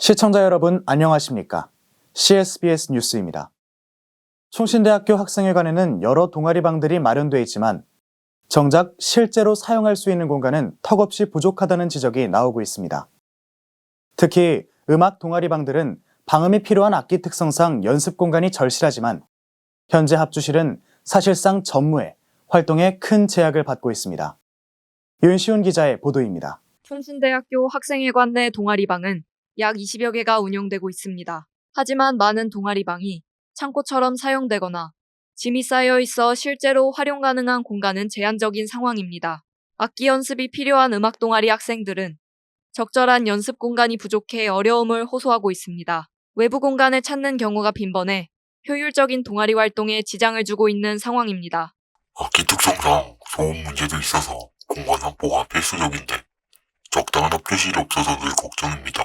시청자 여러분 안녕하십니까? CSBS 뉴스입니다. 총신대학교 학생회관에는 여러 동아리방들이 마련돼 있지만 정작 실제로 사용할 수 있는 공간은 턱없이 부족하다는 지적이 나오고 있습니다. 특히 음악 동아리방들은 방음이 필요한 악기 특성상 연습 공간이 절실하지만 현재 합주실은 사실상 전무해 활동에 큰 제약을 받고 있습니다. 윤시훈 기자의 보도입니다. 총신대학교 학생회관 내 동아리방은 약 20여 개가 운영되고 있습니다. 하지만 많은 동아리방이 창고처럼 사용되거나 짐이 쌓여 있어 실제로 활용 가능한 공간은 제한적인 상황입니다. 악기 연습이 필요한 음악 동아리 학생들은 적절한 연습 공간이 부족해 어려움을 호소하고 있습니다. 외부 공간을 찾는 경우가 빈번해 효율적인 동아리 활동에 지장을 주고 있는 상황입니다. 악기 특성상 소음 문제도 있어서 공간 확보가 필수적인데 적당한 합주실이 없어서 늘 걱정입니다.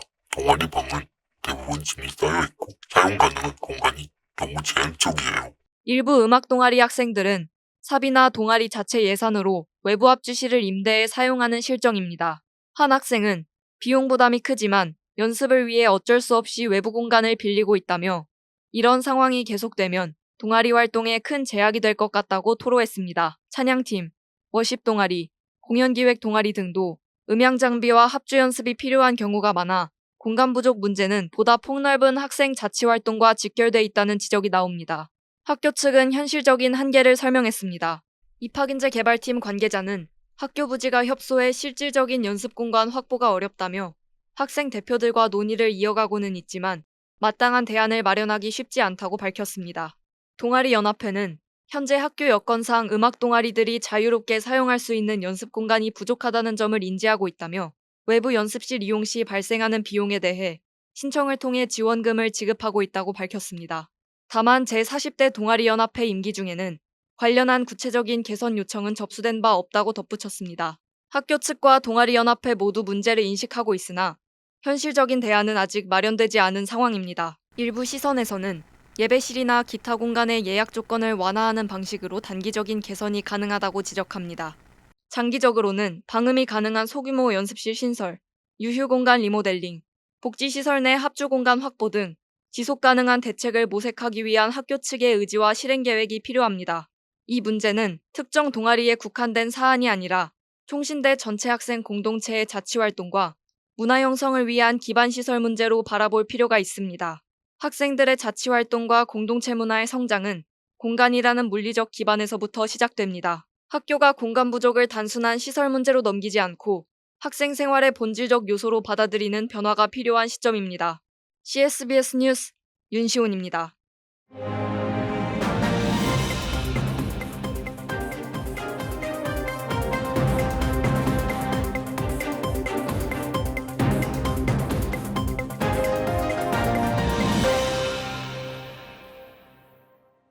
짐이 쌓여있고 사용 가능한 공간이 너무 제한적이에요. 일부 음악 동아리 학생들은 사비나 동아리 자체 예산으로 외부 합주실을 임대해 사용하는 실정입니다. 한 학생은 비용 부담이 크지만 연습을 위해 어쩔 수 없이 외부 공간을 빌리고 있다며 이런 상황이 계속되면 동아리 활동에 큰 제약이 될 것 같다고 토로했습니다. 찬양팀, 워십 동아리, 공연기획 동아리 등도 음향 장비와 합주 연습이 필요한 경우가 많아 공간 부족 문제는 보다 폭넓은 학생 자치 활동과 직결돼 있다는 지적이 나옵니다. 학교 측은 현실적인 한계를 설명했습니다. 입학인재 개발팀 관계자는 학교 부지가 협소해 실질적인 연습 공간 확보가 어렵다며 학생 대표들과 논의를 이어가고는 있지만 마땅한 대안을 마련하기 쉽지 않다고 밝혔습니다. 동아리 연합회는 현재 학교 여건상 음악 동아리들이 자유롭게 사용할 수 있는 연습 공간이 부족하다는 점을 인지하고 있다며 외부 연습실 이용 시 발생하는 비용에 대해 신청을 통해 지원금을 지급하고 있다고 밝혔습니다. 다만 제40대 동아리연합회 임기 중에는 관련한 구체적인 개선 요청은 접수된 바 없다고 덧붙였습니다. 학교 측과 동아리연합회 모두 문제를 인식하고 있으나 현실적인 대안은 아직 마련되지 않은 상황입니다. 일부 시선에서는 예배실이나 기타 공간의 예약 조건을 완화하는 방식으로 단기적인 개선이 가능하다고 지적합니다. 장기적으로는 방음이 가능한 소규모 연습실 신설, 유휴 공간 리모델링, 복지시설 내 합주 공간 확보 등 지속 가능한 대책을 모색하기 위한 학교 측의 의지와 실행 계획이 필요합니다. 이 문제는 특정 동아리에 국한된 사안이 아니라 총신대 전체 학생 공동체의 자치 활동과 문화 형성을 위한 기반 시설 문제로 바라볼 필요가 있습니다. 학생들의 자치 활동과 공동체 문화의 성장은 공간이라는 물리적 기반에서부터 시작됩니다. 학교가 공간 부족을 단순한 시설 문제로 넘기지 않고 학생 생활의 본질적 요소로 받아들이는 변화가 필요한 시점입니다. CSBS 뉴스 윤시훈입니다.